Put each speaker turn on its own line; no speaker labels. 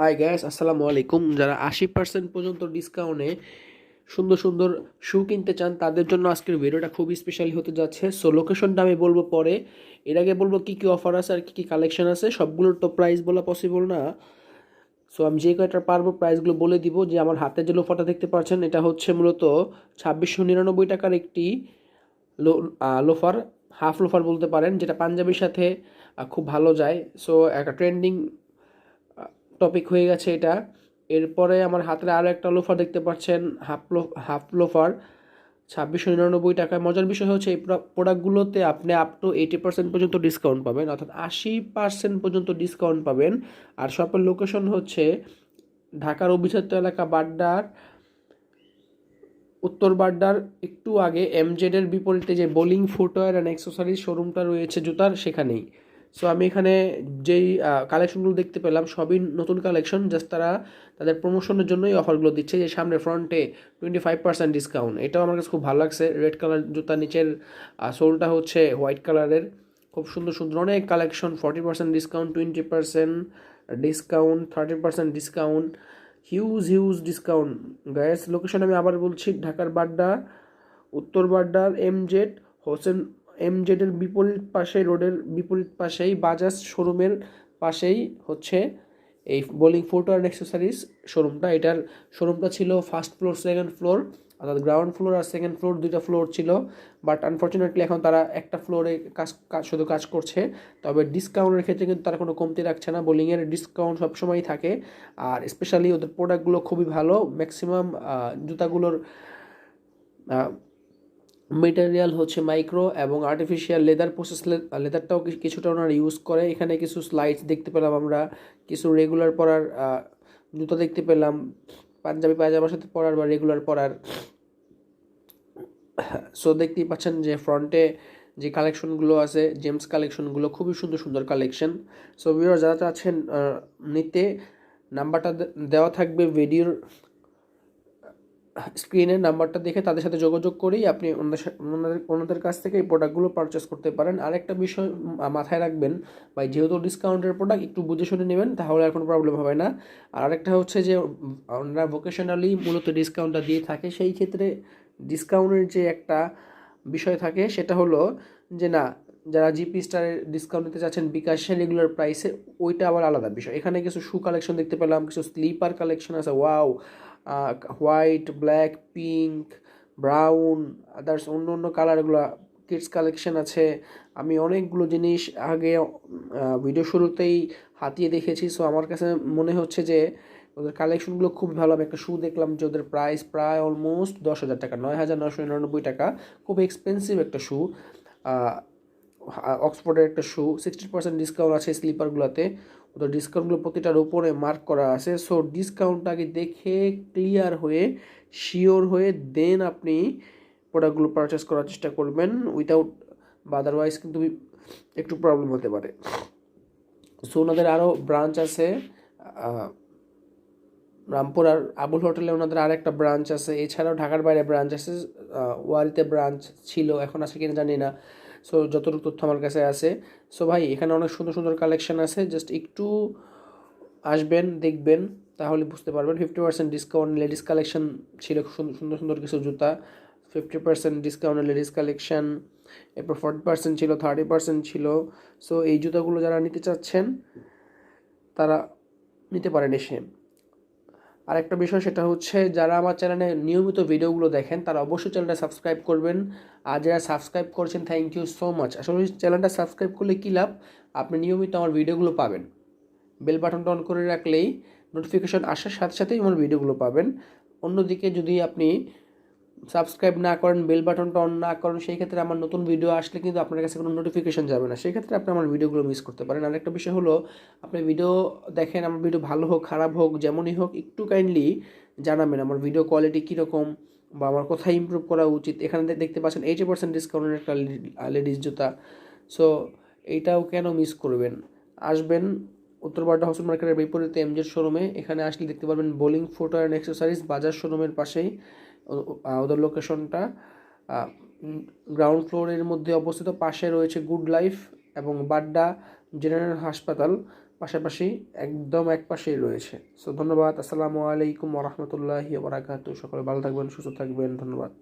High gas আসসালামু আলাইকুম যারা আশি পার্সেন্ট পর্যন্ত ডিসকাউন্টে সুন্দর সুন্দর শু কিনতে চান, তাদের জন্য আজকের ভিডিওটা খুবই স্পেশালি হতে যাচ্ছে। সো লোকেশনটা আমি বলব পরে। এর আগে বলব কী কী অফার আছে আর কী কী কালেকশন আছে। সবগুলোর তো প্রাইস বলা পসিবল না। সো আমি যে কয়টা পারব প্রাইসগুলো বলে দিব। যে আমার হাতে যে লোফাটা দেখতে পাচ্ছেন, এটা হচ্ছে মূলত ছাব্বিশশো নিরানব্বই টাকার একটি লো লোফার হাফ লোফার বলতে পারেন, যেটা পাঞ্জাবির সাথে খুব ভালো যায়। সো একটা ট্রেন্ডিং টপিক হয়ে গেছে এটা। এরপরে আমার হাতের আরও একটা লোফার দেখতে পাচ্ছেন হাফ লো হাফ লোফার ছাব্বিশশো নিরানব্বই টাকায়। মজার বিষয় হচ্ছে এই প্রোডাক্টগুলোতে আপনি আপ টু এইটি পার্সেন্ট পর্যন্ত ডিসকাউন্ট পাবেন, অর্থাৎ আশি পার্সেন্ট পর্যন্ত ডিসকাউন্ট পাবেন। আর শপের লোকেশন হচ্ছে ঢাকার অভিজাত এলাকা বাড্ডার, উত্তর বাড্ডার একটু আগে এমজেডের বিপরীতে যে বোলিং ফুটওয়্যার অ্যান্ড অ্যাক্সেসরিজ শোরুমটা রয়েছে জুতার, সেখানেই। সো আমি এখানে যেই কালেকশনগুলো দেখতে পেলাম, সবই নতুন কালেকশন জাস্ট তারা তাদের প্রমোশনের জন্যই অফারগুলো দিচ্ছে, যে সামনে ফ্রন্টে টোয়েন্টি ফাইভ পার্সেন্ট ডিসকাউন্ট এটাও আমার কাছে খুব ভালো লাগছে। রেড কালার জুতা নিচের সোলটা হচ্ছে হোয়াইট কালারের খুব সুন্দর সুন্দর অনেক collection forty percent discount twenty percent discount thirty percent discount huge huge discount guys location আমি আবার বলছি, ঢাকার বাড্ডা, উত্তর বাড্ডার এমজেড হোসেন এমজেডের বিপরীত পাশে রোডের বিপরীত পাশেই, বাজাজ শোরুমের পাশেই হচ্ছে এই বোলিং ফোটো অ্যান্ড অ্যাক্সেসরিজ শোরুমটা। এটার শোরুমটা ছিল ফার্স্ট ফ্লোর সেকেন্ড ফ্লোর অর্থাৎ গ্রাউন্ড ফ্লোর আর সেকেন্ড ফ্লোর দুইটা ফ্লোর ছিল। বাট আনফর্চুনেটলি এখন তারা একটা ফ্লোরে কাজ কাজ, শুধু কাজ করছে। তবে ডিসকাউন্টের ক্ষেত্রে কিন্তু তারা কোনো কমতি রাখছে না। বোলিংয়ের ডিসকাউন্ট সবসময়ই থাকে। আর স্পেশালি ওদের প্রোডাক্টগুলো খুবই ভালো। ম্যাক্সিমাম জুতাগুলোর মেটেরিয়াল হচ্ছে মাইক্রো এবং আর্টিফিশিয়াল লেদার প্রসেস লেদারটাও কিছুটা ওনারা ইউজ করে। এখানে কিছু স্লাইডস দেখতে পেলাম আমরা, কিছু রেগুলার পরার জুতো দেখতে পেলাম, পাঞ্জাবি পায়জামার সাথে পরার বা রেগুলার পরার। সো দেখতেই পাচ্ছেন যে ফ্রন্টে যে কালেকশনগুলো আছে জেমস কালেকশনগুলো খুবই সুন্দর সুন্দর কালেকশন সো ভিউয়ার যারা চাচ্ছেন নিতে নাম্বারটা দেওয়া থাকবে ভিডিওর স্ক্রিনের নাম্বারটা দেখে তাদের সাথে যোগাযোগ করেই আপনি ওনাদের ওনাদের কাছ থেকে এই প্রোডাক্টগুলো পারচেস করতে পারেন। আরেকটা বিষয় মাথায় রাখবেন, ভাই, যেহেতু ডিসকাউন্টের প্রোডাক্ট একটু বুঝে শুনে নেবেন, তাহলে আর কোনো প্রবলেম হবে না। আর আরেকটা হচ্ছে যে ওনারা ভোকেশনালি মূলত ডিসকাউন্টটা দিয়ে থাকে, সেই ক্ষেত্রে ডিসকাউন্টের যে একটা বিষয় থাকে, সেটা হলো যে, না, যারা জিপি স্টারের ডিসকাউন্ট নিতে চাচ্ছেন বিকাশের রেগুলার প্রাইসে ওইটা আবার আলাদা বিষয়। এখানে কিছু শু কালেকশন দেখতে পেলাম, কিছু স্লিপার কালেকশন আছে wow white black pink brown others অন্য অন্য কালারগুলো কিডস কালেকশন আছে। আমি অনেকগুলো জিনিস আগে ভিডিও শুরুতেই হাতিয়ে দেখেছি। সো আমার কাছে মনে হচ্ছে যে ওদের কালেকশনগুলো খুব ভালো। আমি একটা শু দেখলাম যে ওদের প্রাইস প্রায় অলমোস্ট দশ হাজার টাকা, নয় হাজার নশো নিরানব্বই টাকা। খুব এক্সপেন্সিভ একটা শু অক্সফোর্ডের একটা শু সিক্সটি পার্সেন্ট ডিসকাউন্ট আছে স্লিপারগুলোতে। তো ডিসকাউন্টগুলো প্রতিটার উপরে মার্ক করা আছে। সো ডিসকাউন্টটা আগে দেখে ক্লিয়ার হয়ে শিওর হয়ে দেন আপনি প্রোডাক্টগুলো পারচেস করার চেষ্টা করবেন। উইথাউট বা আদারওয়াইজ কিন্তু একটু প্রবলেম হতে পারে। সো ওনাদের আরও ব্রাঞ্চ আছে রামপুর আর আবুল হোটেলে ওনাদের আরেকটা ব্রাঞ্চ আছে। এছাড়াও ঢাকার বাইরে ব্রাঞ্চ আছে ওয়ারিতে ব্রাঞ্চ ছিল, এখন আছে কিনা জানি না। সো যতটুকু তথ্য আমার কাছে আছে। সো ভাই, এখানে অনেক সুন্দর সুন্দর কালেকশান আছে। জাস্ট একটু আসবেন, দেখবেন, তাহলে বুঝতে পারবেন। Fifty percent discount ladies collection ছিল সুন্দর সুন্দর কিছু জুতা। Fifty percent discount ladies collection এরপর ফর্টি পার্সেন্ট ছিল থার্টি পার্সেন্ট ছিল। সো এই জুতাগুলো যারা নিতে চাচ্ছেন, তারা নিতে পারেন এসে। আরেকটা বিষয় সেটা হচ্ছে, যারা আমার চ্যানেলে নিয়মিত ভিডিওগুলো দেখেন, তারা অবশ্যই চ্যানেলটা সাবস্ক্রাইব করবেন। আর যারা সাবস্ক্রাইব করছেন থ্যাংক ইউ সো মাচ আসলে চ্যানেলটা সাবস্ক্রাইব করলে কী লাভ? আপনি নিয়মিত আমার ভিডিওগুলো পাবেন। বেল বাটনটা অন করে রাখলেই নোটিফিকেশন আসার সাথে সাথেই আমার ভিডিওগুলো পাবেন। অন্যদিকে যদি আপনি সাবস্ক্রাইব না করেন, বেল বাটনটা অন না করেন, সেই ক্ষেত্রে আমার নতুন ভিডিও আসলে কিন্তু আপনার কাছে কোনো নোটিফিকেশন যাবে না। সেই ক্ষেত্রে আপনি আমার ভিডিওগুলো মিস করতে পারেন। আরেকটা বিষয় হলো, আপনি ভিডিও দেখেন, আমার ভিডিও ভালো হোক, খারাপ হোক, যেমনই হোক, একটু কাইন্ডলি জানাবেন আমার ভিডিও কোয়ালিটি কীরকম বা আমার কোথায় ইমপ্রুভ করা উচিত। এখানে দেখতে পাচ্ছেন এইটি পার্সেন্ট ডিসকাউন্টের একটা লেডিস জুতা। সো এইটাও কেন মিস করবেন? আসবেন উত্তর উত্তরবাড্ডা হোসেন মার্কেটের বিপরীতে এমজের শোরুমে এখানে আসলে দেখতে পারবেন বোলিং ফুটো অ্যান্ড অ্যাক্সেসরিজ বাজার শোরুমের পাশেই। ওদের লোকেশনটা গ্রাউন্ড ফ্লোরের মধ্যে অবস্থিত, পাশে রয়েছে গুড লাইফ এবং বাড্ডা জেনারেল হাসপাতাল পাশাপাশি একদম এক পাশেই রয়েছে। সো ধন্যবাদ, আসসালামু আলাইকুম ওরহমতুল্লাহি বারাকাতু সকলে ভালো থাকবেন, সুস্থ থাকবেন, ধন্যবাদ।